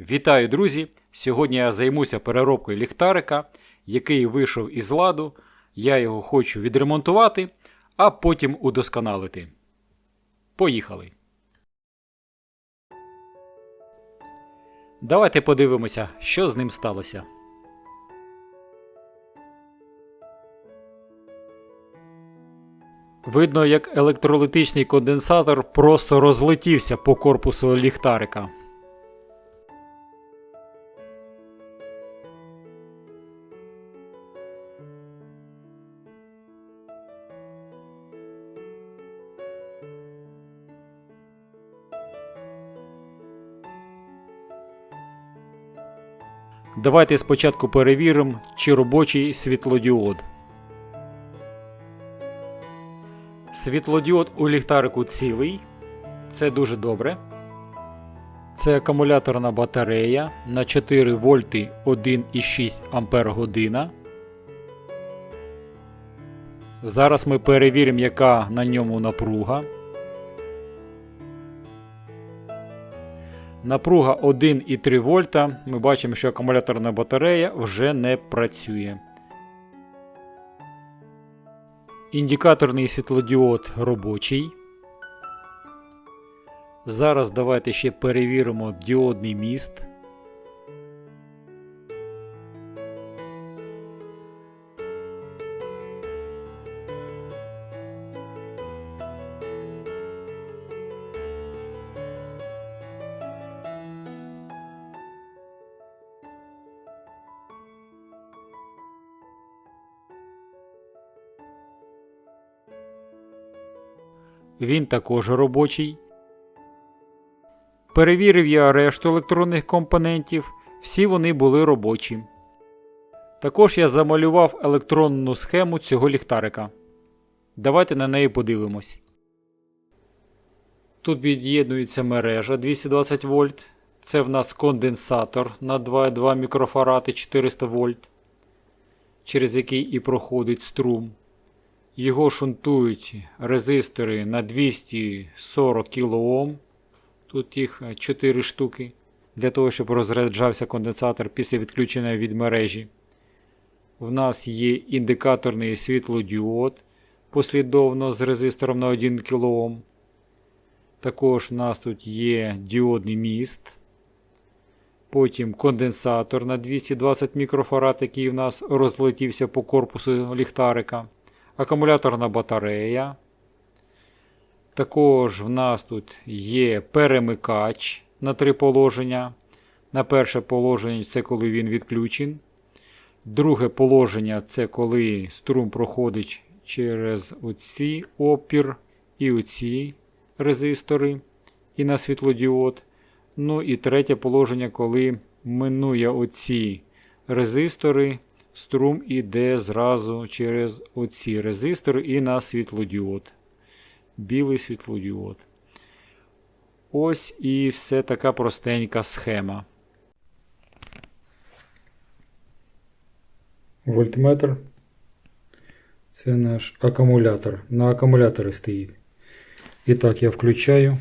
Вітаю, друзі! Сьогодні я займуся переробкою ліхтарика, який вийшов із ладу. Я його хочу відремонтувати, а потім удосконалити. Поїхали! Давайте подивимося, що з ним сталося. Видно, як електролитичний конденсатор просто розлетівся по корпусу ліхтарика. Давайте спочатку перевіримо, чи робочий світлодіод. Світлодіод у ліхтарику цілий. Це дуже добре. Це акумуляторна батарея на 4 вольти 1,6 Ампер. Зараз ми перевіримо, яка на ньому напруга. Напруга 1,3 вольта. Ми бачимо, що акумуляторна батарея вже не працює. Індикаторний світлодіод робочий. Зараз давайте ще перевіримо діодний міст. Він також робочий. Перевірив я решту електронних компонентів, всі вони були робочі. Також я замалював електронну схему цього ліхтарика. Давайте на неї подивимось. Тут від'єднується мережа 220 вольт. Це в нас конденсатор на 2,2 мікрофаради 400 вольт, через який і проходить струм. Його шунтують резистори на 240 кОм. Тут їх 4 штуки. Для того, щоб розряджався конденсатор після відключення від мережі. В нас є індикаторний світлодіод послідовно з резистором на 1 кОм. Також в нас тут є діодний міст. Потім конденсатор на 220 мікрофарад, який в нас розлетівся по корпусу ліхтарика акумуляторна батарея. Також в нас тут є перемикач на три положення. На перше положення це коли він відключен. Друге положення це коли струм проходить через оці опір і оці резистори і на світлодіод. Ну і третє положення, коли минує оці резистори струм іде зразу через оці резистори і на світлодіод. Білий світлодіод. Ось і все така простенька схема. Вольтметр. Це наш акумулятор. На акумуляторі стоїть. І так, я включаю.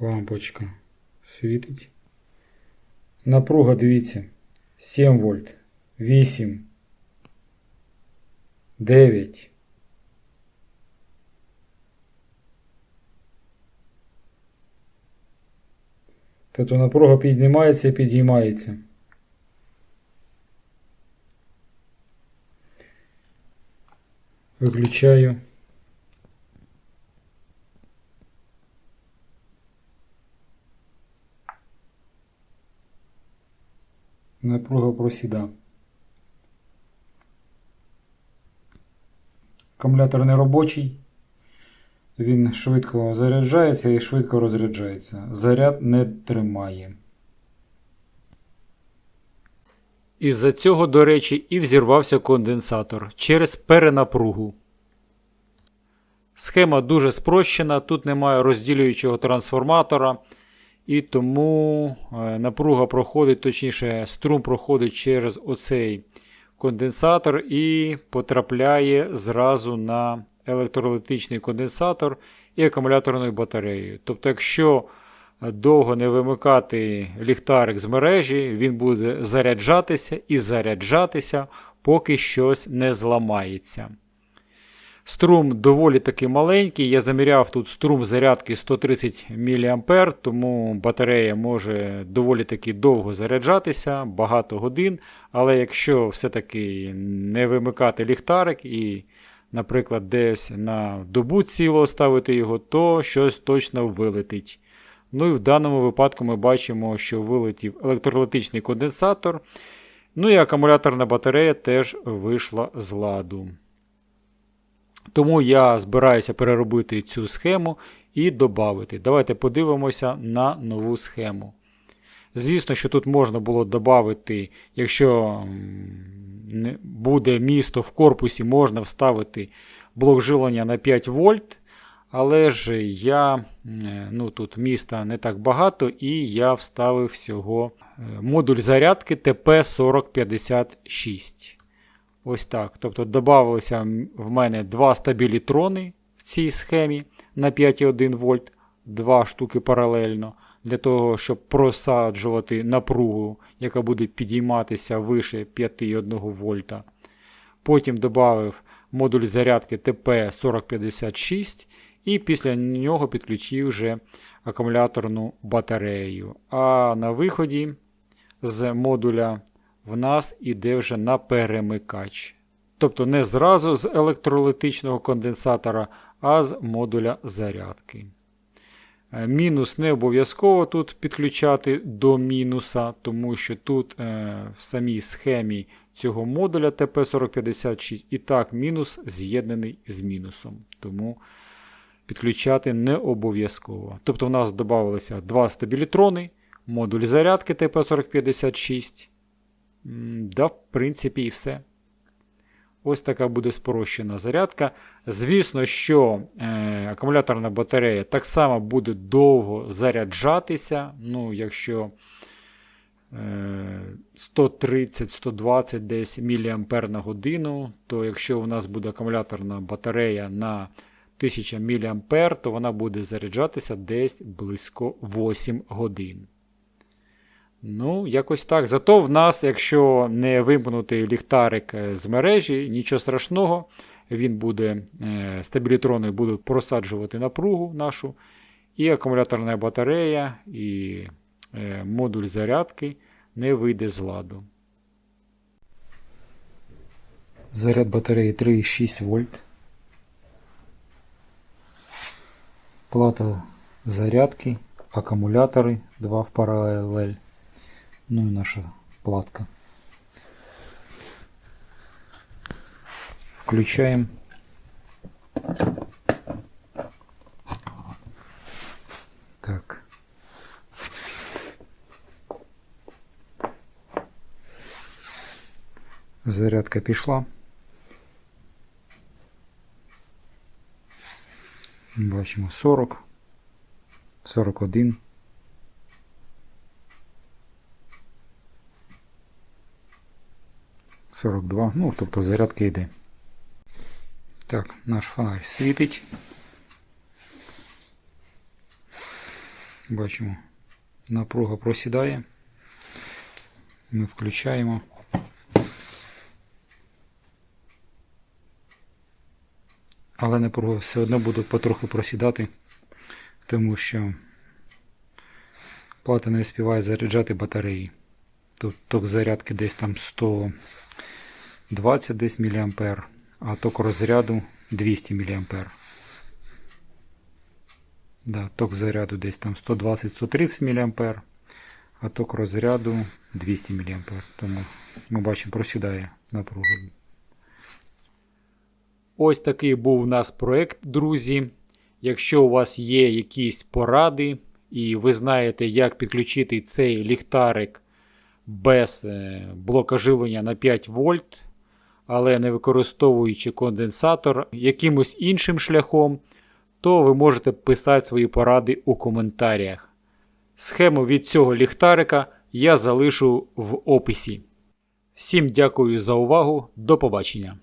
Лампочка світить. Напруга, дивіться, 7 вольт, 8, 9. Тобто напруга піднімається і підіймається. Виключаю. Напруга просіда. Акумулятор не робочий. Він швидко заряджається і швидко розряджається. Заряд не тримає. Із-за цього, до речі, і взірвався конденсатор через перенапругу. Схема дуже спрощена, тут немає розділюючого трансформатора. І тому е, напруга проходить, точніше, струм проходить через оцей конденсатор і потрапляє зразу на електролітичний конденсатор і акумуляторною батареєю. Тобто, якщо довго не вимикати ліхтарик з мережі, він буде заряджатися і заряджатися, поки щось не зламається. Струм доволі таки маленький. Я заміряв тут струм зарядки 130 мА, тому батарея може доволі таки довго заряджатися, багато годин. Але якщо все-таки не вимикати ліхтарик і, наприклад, десь на добу ціло ставити його, то щось точно вилетить. Ну і в даному випадку ми бачимо, що вилетів електролітичний конденсатор. Ну і акумуляторна батарея теж вийшла з ладу. Тому я збираюся переробити цю схему і додати. Давайте подивимося на нову схему. Звісно, що тут можна було додати, якщо буде місто в корпусі, можна вставити блок живлення на 5 вольт. Але ж я, ну тут міста не так багато, і я вставив всього модуль зарядки TP4056. Ось так. Тобто додавалося в мене два стабілітрони в цій схемі на 5,1 вольт, два штуки паралельно, для того, щоб просаджувати напругу, яка буде підійматися вище 5,1 вольта. Потім додав модуль зарядки TP4056 і після нього підключив вже акумуляторну батарею. А на виході з модуля в нас іде вже на перемикач. Тобто не зразу з електролітичного конденсатора, а з модуля зарядки. Мінус не обов'язково тут підключати до мінуса, тому що тут е, в самій схемі цього модуля TP4056 і так мінус з'єднаний з мінусом. Тому підключати не обов'язково. Тобто в нас додавалися два стабілітрони, модуль зарядки TP4056. Да, в принципі, і все. Ось така буде спрощена зарядка. Звісно, що е, акумуляторна батарея так само буде довго заряджатися. Ну, якщо е, 130-120 десь мА на годину, то якщо у нас буде акумуляторна батарея на 1000 мА, то вона буде заряджатися десь близько 8 годин. Ну, якось так. Зато в нас, якщо не вимкнути ліхтарик з мережі, нічого страшного, він буде е, стабілітрони будуть просаджувати напругу нашу, і акумуляторна батарея, і е, модуль зарядки не вийде з ладу. Заряд батареї 3,6 вольт. Плата зарядки, акумулятори 2 в паралель. Ну и наша платка. Включаем. Так. Зарядка пішла. Бачимо 40, 41. 42, ну, тобто зарядка йде. Так, наш фонарь світить. Бачимо, напруга просідає. Ми включаємо. Але напруга все одно буде потроху просідати, тому що плата не співає заряджати батареї. Тут ток зарядки десь там 100. 20 десь мА, а ток розряду 200 мА. Да, ток заряду десь там 120-130 мА, а ток розряду 200 мА. Тому ми бачимо, просідає напруга. Ось такий був у нас проект, друзі. Якщо у вас є якісь поради, і ви знаєте, як підключити цей ліхтарик без блока живлення на 5 вольт, але не використовуючи конденсатор якимось іншим шляхом, то ви можете писати свої поради у коментарях. Схему від цього ліхтарика я залишу в описі. Всім дякую за увагу. До побачення!